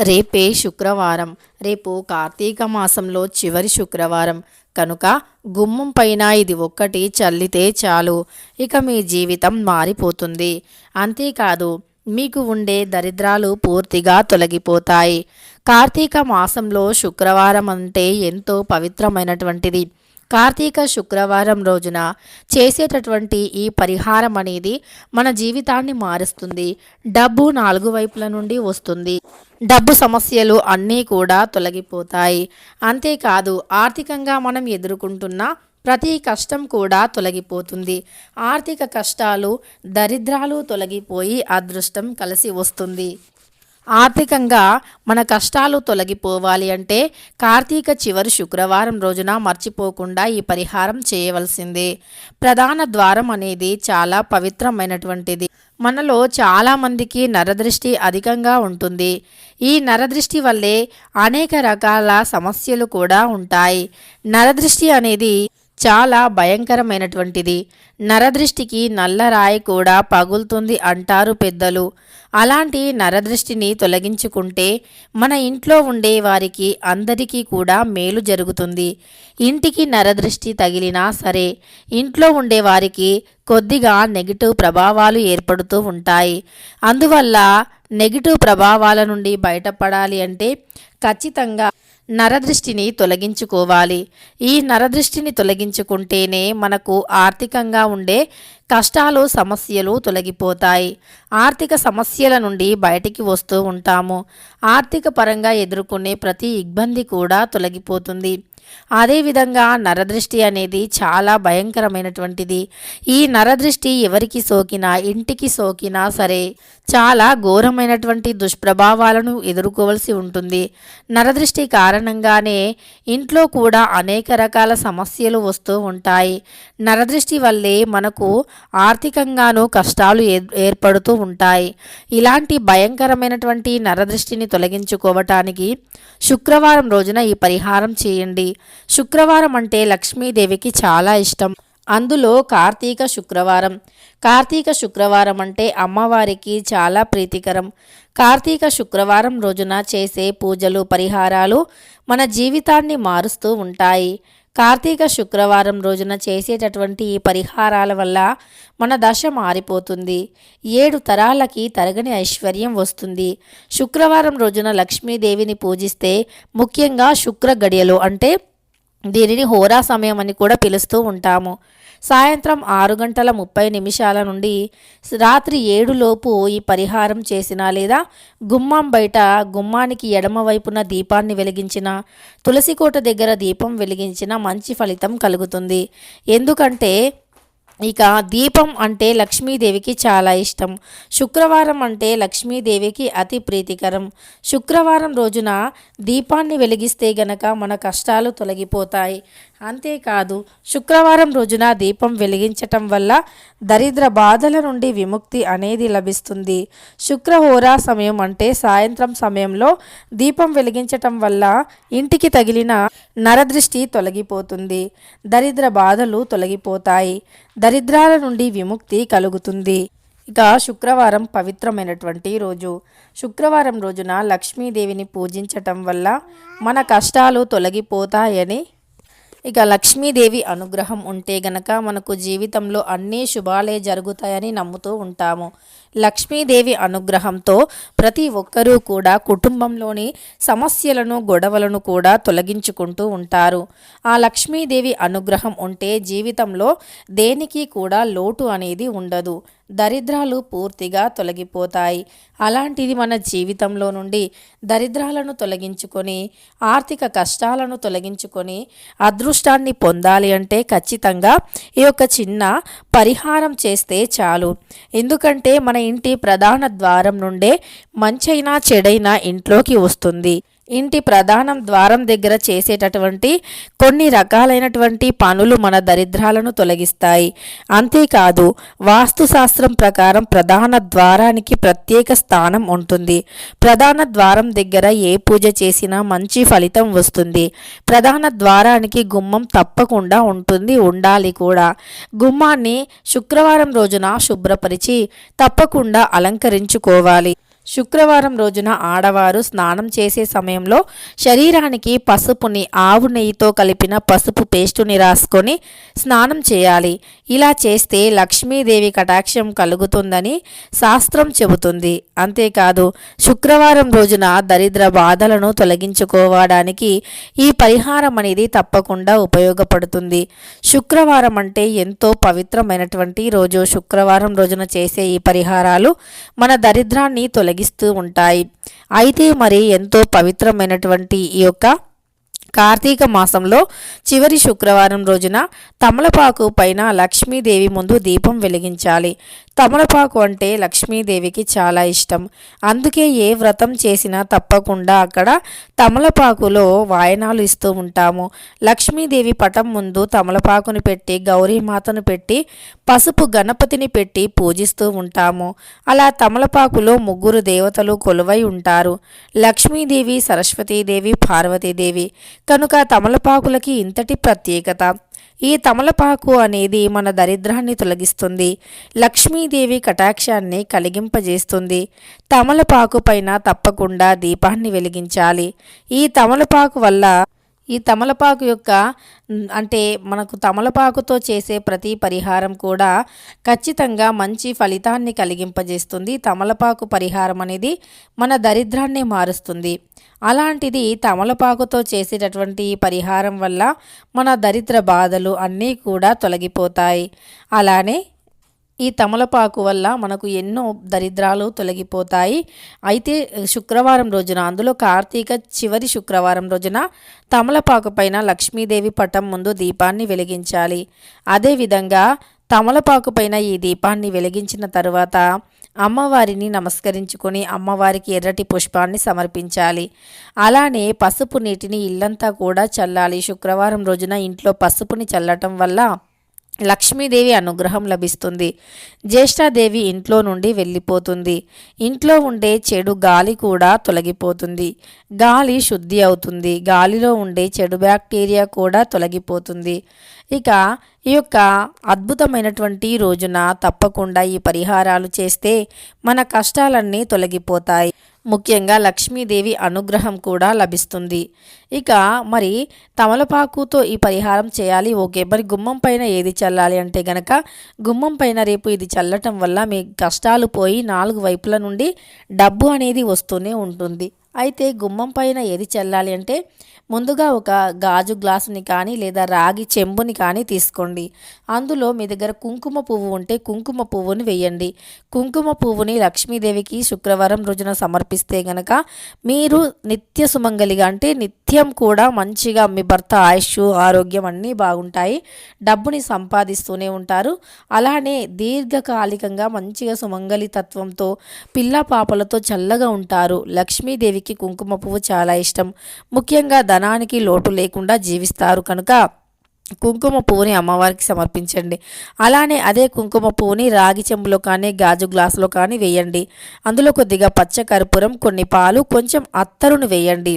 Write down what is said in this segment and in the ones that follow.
రేపే శుక్రవారం. రేపు కార్తీక మాసంలో చివరి శుక్రవారం. కనుక గుమ్మం పైన ఇది ఒక్కటి చల్లితే చాలు. ఇక మీ జీవితం మారిపోతుంది. అంతేకాదు మీకు ఉండే దరిద్రాలు పూర్తిగా తొలగిపోతాయి. కార్తీక మాసంలో శుక్రవారం అంటే ఎంతో పవిత్రమైనటువంటిది. కార్తీక శుక్రవారం రోజున చేసేటటువంటి ఈ పరిహారం అనేది మన జీవితాన్ని మారుస్తుంది. డబ్బు నాలుగు వైపుల నుండి వస్తుంది. డబ్బు సమస్యలు అన్నీ కూడా తొలగిపోతాయి. అంతేకాదు ఆర్థికంగా మనం ఎదుర్కొంటున్న ప్రతి కష్టం కూడా తొలగిపోతుంది. ఆర్థిక కష్టాలు దరిద్రాలు తొలగిపోయి అదృష్టం కలిసి వస్తుంది. ఆర్థికంగా మన కష్టాలు తొలగిపోవాలి అంటే కార్తీక చివరి శుక్రవారం రోజున మర్చిపోకుండా ఈ పరిహారం చేయవలసిందే. ప్రధాన ద్వారం అనేది చాలా పవిత్రమైనటువంటిది. మనలో చాలామందికి నరదృష్టి అధికంగా ఉంటుంది. ఈ నరదృష్టి వల్లే అనేక రకాల సమస్యలు కూడా ఉంటాయి. నరదృష్టి అనేది చాలా భయంకరమైనటువంటిది. నరదృష్టికి నల్లరాయి కూడా పగులుతుంది అంటారు పెద్దలు. అలాంటి నరదృష్టిని తొలగించుకుంటే మన ఇంట్లో ఉండే వారికి అందరికీ కూడా మేలు జరుగుతుంది. ఇంటికి నరదృష్టి తగిలినా సరే ఇంట్లో ఉండే వారికి కొద్దిగా నెగిటివ్ ప్రభావాలు ఏర్పడుతూ ఉంటాయి. అందువల్ల నెగిటివ్ ప్రభావాల నుండి బయటపడాలి అంటే ఖచ్చితంగా నరదృష్టిని తొలగించుకోవాలి. ఈ నరదృష్టిని తొలగించుకుంటేనే మనకు ఆర్థికంగా ఉండే కష్టాలు సమస్యలు తొలగిపోతాయి. ఆర్థిక సమస్యల నుండి బయటికి వస్తూ ఉంటాము. ఆర్థిక పరంగా ఎదుర్కొనే ప్రతి ఇబ్బంది కూడా తొలగిపోతుంది. అదేవిధంగా నరదృష్టి అనేది చాలా భయంకరమైనటువంటిది. ఈ నరదృష్టి ఎవరికి సోకినా ఇంటికి సోకినా సరే చాలా ఘోరమైనటువంటి దుష్ప్రభావాలను ఎదుర్కోవలసి ఉంటుంది. నరదృష్టి కారణంగానే ఇంట్లో కూడా అనేక రకాల సమస్యలు వస్తూ ఉంటాయి. నరదృష్టి వల్లే మనకు ఆర్థికంగానూ కష్టాలు ఏర్పడుతూ ఉంటాయి. ఇలాంటి భయంకరమైనటువంటి నరదృష్టిని తొలగించుకోవటానికి శుక్రవారం రోజున ఈ పరిహారం చేయండి. శుక్రవారం అంటే లక్ష్మీదేవికి చాలా ఇష్టం. అందులో కార్తీక శుక్రవారం. కార్తీక శుక్రవారం అంటే అమ్మవారికి చాలా ప్రీతికరం. కార్తీక శుక్రవారం రోజున చేసే పూజలు పరిహారాలు మన జీవితాన్ని మారుస్తూ ఉంటాయి. కార్తీక శుక్రవారం రోజున చేసేటటువంటి ఈ పరిహారాల వల్ల మన దశ మారిపోతుంది. ఏడు తరాలకి తరగని ఐశ్వర్యం వస్తుంది. శుక్రవారం రోజున లక్ష్మీదేవిని పూజిస్తే ముఖ్యంగా శుక్ర గడియలు అంటే దీనిని హోరా సమయం అని కూడా పిలుస్తూ ఉంటాము. సాయంత్రం ఆరు గంటల ముప్పై నిమిషాల నుండి రాత్రి ఏడులోపు ఈ పరిహారం చేసినా లేదా గుమ్మం బయట గుమ్మానికి ఎడమ వైపున దీపాన్ని వెలిగించిన తులసికోట దగ్గర దీపం వెలిగించిన మంచి ఫలితం కలుగుతుంది. ఎందుకంటే ఇక దీపం అంటే లక్ష్మీదేవికి చాలా ఇష్టం. శుక్రవారం అంటే లక్ష్మీదేవికి అతి ప్రీతికరం. శుక్రవారం రోజున దీపాన్ని వెలిగిస్తే గనక మన కష్టాలు తొలగిపోతాయి. అంతేకాదు శుక్రవారం రోజున దీపం వెలిగించటం వల్ల దరిద్ర బాధల నుండి విముక్తి అనేది లభిస్తుంది. శుక్రహోరా సమయం అంటే సాయంత్రం సమయంలో దీపం వెలిగించటం వల్ల ఇంటికి తగిలిన నరదృష్టి తొలగిపోతుంది. దరిద్ర బాధలు తొలగిపోతాయి. దరిద్రాల నుండి విముక్తి కలుగుతుంది. ఇక శుక్రవారం పవిత్రమైనటువంటి రోజు. శుక్రవారం రోజున లక్ష్మీదేవిని పూజించటం వల్ల మన కష్టాలు తొలగిపోతాయని ఇక లక్ష్మీదేవి అనుగ్రహం ఉంటే గనక మనకు జీవితంలో అన్నీ శుభాలే జరుగుతాయని నమ్ముతూ ఉంటాము. లక్ష్మీదేవి అనుగ్రహంతో ప్రతి ఒక్కరూ కూడా కుటుంబంలోని సమస్యలను గొడవలను కూడా తొలగించుకుంటూ ఉంటారు. ఆ లక్ష్మీదేవి అనుగ్రహం ఉంటే జీవితంలో దేనికి కూడా లోటు అనేది ఉండదు. దరిద్రాలు పూర్తిగా తొలగిపోతాయి. అలాంటిది మన జీవితంలో నుండి దరిద్రాలను తొలగించుకొని ఆర్థిక కష్టాలను తొలగించుకొని అదృష్టాన్ని పొందాలి అంటే ఖచ్చితంగా ఈ యొక్క చిన్న పరిహారం చేస్తే చాలు. ఎందుకంటే మన ఇంటి ప్రధాన ద్వారం నుండే మంచైనా చెడైనా ఇంట్లోకి వస్తుంది. ఇంటి ప్రధానం ద్వారం దగ్గర చేసేటటువంటి కొన్ని రకాలైనటువంటి పనులు మన దరిద్రాలను తొలగిస్తాయి. అంతేకాదు వాస్తుశాస్త్రం ప్రకారం ప్రధాన ద్వారానికి ప్రత్యేక స్థానం ఉంటుంది. ప్రధాన ద్వారం దగ్గర ఏ పూజ చేసినా మంచి ఫలితం వస్తుంది. ప్రధాన ద్వారానికి గుమ్మం తప్పకుండా ఉంటుంది ఉండాలి కూడా. గుమ్మాన్ని శుక్రవారం రోజున శుభ్రపరిచి తప్పకుండా అలంకరించుకోవాలి. శుక్రవారం రోజున ఆడవారు స్నానం చేసే సమయంలో శరీరానికి పసుపుని ఆవు నెయ్యితో కలిపిన పసుపు పేస్టుని రాసుకొని స్నానం చేయాలి. ఇలా చేస్తే లక్ష్మీదేవి కటాక్షం కలుగుతుందని శాస్త్రం చెబుతుంది. అంతేకాదు శుక్రవారం రోజున దరిద్ర బాధలను తొలగించుకోవడానికి ఈ పరిహారం అనేది తప్పకుండా ఉపయోగపడుతుంది. శుక్రవారం అంటే ఎంతో పవిత్రమైనటువంటి రోజు. శుక్రవారం రోజున చేసే ఈ పరిహారాలు మన దరిద్రాన్ని తొలగి కలిగిస్తూ ఉంటాయి. అయితే మరి ఎంతో పవిత్రమైనటువంటి ఈ యొక్క కార్తీక మాసంలో చివరి శుక్రవారం రోజున తమలపాకు పైన లక్ష్మీదేవి ముందు దీపం వెలిగించాలి. తమలపాకు అంటే లక్ష్మీదేవికి చాలా ఇష్టం. అందుకే ఏ వ్రతం చేసినా తప్పకుండా అక్కడ తమలపాకులో వాయనాలు ఇస్తూ ఉంటాము. లక్ష్మీదేవి పటం ముందు తమలపాకుని పెట్టి గౌరీమాతను పెట్టి పసుపు గణపతిని పెట్టి పూజిస్తూ ఉంటాము. అలా తమలపాకులో ముగ్గురు దేవతలు కొలువై ఉంటారు. లక్ష్మీదేవి సరస్వతీదేవి పార్వతీదేవి. కనుక తమలపాకులకి ఇంతటి ప్రత్యేకత. ఈ తమలపాకు అనేది మన దరిద్రాన్ని తొలగిస్తుంది. లక్ష్మీదేవి కటాక్షాన్ని కలిగింపజేస్తుంది. తమలపాకు పైన తప్పకుండా దీపాన్ని వెలిగించాలి. ఈ తమలపాకు వల్ల ఈ తమలపాకు యొక్క అంటే మనకు తమలపాకుతో చేసే ప్రతి పరిహారం కూడా ఖచ్చితంగా మంచి ఫలితాన్ని కలిగింపజేస్తుంది. తమలపాకు పరిహారం అనేది మన దరిద్రాన్ని మారుస్తుంది. అలాంటిది తమలపాకుతో చేసేటటువంటి పరిహారం వల్ల మన దరిద్ర బాధలు అన్నీ కూడా తొలగిపోతాయి. అలానే ఈ తమలపాకు వల్ల మనకు ఎన్నో దరిద్రాలు తొలగిపోతాయి. అయితే శుక్రవారం రోజున అందులో కార్తీక చివరి శుక్రవారం రోజున తమలపాకు పైన లక్ష్మీదేవి పటం ముందు దీపాన్ని వెలిగించాలి. అదేవిధంగా తమలపాకు పైన ఈ దీపాన్ని వెలిగించిన తరువాత అమ్మవారిని నమస్కరించుకొని అమ్మవారికి ఎర్రటి పుష్పాన్ని సమర్పించాలి. అలానే పసుపు నీటిని ఇల్లంతా కూడా చల్లాలి. శుక్రవారం రోజున ఇంట్లో పసుపుని చల్లటం వల్ల లక్ష్మీదేవి అనుగ్రహం లభిస్తుంది. జ్యేష్ఠాదేవి ఇంట్లో నుండి వెళ్ళిపోతుంది. ఇంట్లో ఉండే చెడు గాలి కూడా తొలగిపోతుంది. గాలి శుద్ధి అవుతుంది. గాలిలో ఉండే చెడు బ్యాక్టీరియా కూడా తొలగిపోతుంది. ఇక ఈ యొక్క అద్భుతమైనటువంటి రోజున తప్పకుండా ఈ పరిహారాలు చేస్తే మన కష్టాలన్నీ తొలగిపోతాయి. ముఖ్యంగా లక్ష్మీదేవి అనుగ్రహం కూడా లభిస్తుంది. ఇక మరి తమలపాకుతో ఈ పరిహారం చేయాలి. ఓకే మరి గుమ్మం పైన ఏది చల్లాలి అంటే గనక గుమ్మం పైన రేపు ఇది చల్లటం వల్ల మీ కష్టాలు పోయి నాలుగు వైపుల నుండి డబ్బు అనేది వస్తూనే ఉంటుంది. అయితే గుమ్మం పైన ఏది చల్లాలి అంటే ముందుగా ఒక గాజు గ్లాసుని కానీ లేదా రాగి చెంబుని కానీ తీసుకోండి. అందులో మీ దగ్గర కుంకుమ పువ్వు ఉంటే కుంకుమ పువ్వుని వేయండి. కుంకుమ పువ్వుని లక్ష్మీదేవికి శుక్రవారం రోజున సమర్పిస్తే గనక మీరు నిత్య సుమంగలిగా అంటే నిత్యం కూడా మంచిగా మీ భర్త ఆయుష్ ఆరోగ్యం అన్నీ బాగుంటాయి. డబ్బుని సంపాదిస్తూనే ఉంటారు. అలానే దీర్ఘకాలికంగా మంచిగా సుమంగలి తత్వంతో పిల్ల పాపలతో చల్లగా ఉంటారు. లక్ష్మీదేవి లక్ష్మీదేవికి కుంకుమ పువ్వు చాలా ఇష్టం. ముఖ్యంగా ధనానికి లోటు లేకుండా జీవిస్తారు కనుక కుంకుమ పువ్వుని అమ్మవారికి సమర్పించండి. అలానే అదే కుంకుమ పువ్వుని రాగి చెంబులో కానీ గాజు గ్లాసులో కానీ వేయండి. అందులో కొద్దిగా పచ్చ కర్పూరం కొన్ని పాలు కొంచెం అత్తరును వేయండి.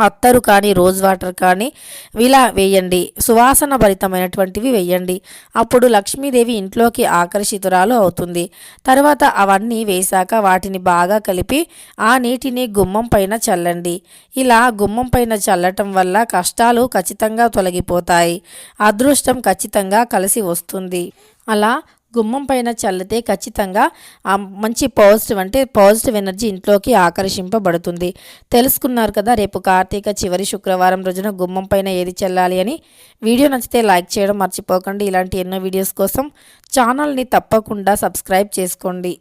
అత్తరు కానీ రోజ్ వాటర్ కానీ ఇలా వేయండి. సువాసన భరితమైనటువంటివి వేయండి. అప్పుడు లక్ష్మీదేవి ఇంట్లోకి ఆకర్షితురాలు అవుతుంది. తర్వాత అవన్నీ వేశాక వాటిని బాగా కలిపి ఆ నీటిని గుమ్మం పైన చల్లండి. ఇలా గుమ్మం పైన చల్లటం వల్ల కష్టాలు ఖచ్చితంగా తొలగిపోతాయి. అదృష్టం ఖచ్చితంగా కలిసి వస్తుంది. అలా గుమ్మం పైన చల్లితే ఖచ్చితంగా మంచి పాజిటివ్ అంటే పాజిటివ్ ఎనర్జీ ఇంట్లోకి ఆకర్షింపబడుతుంది. తెలుసుకున్నారు కదా రేపు కార్తీక చివరి శుక్రవారం రోజున గుమ్మం పైన ఏది చల్లాలి అని. వీడియో నచ్చితే లైక్ చేయడం మర్చిపోకండి. ఇలాంటి ఎన్నో వీడియోస్ కోసం ఛానల్ని తప్పకుండా సబ్స్క్రైబ్ చేసుకోండి.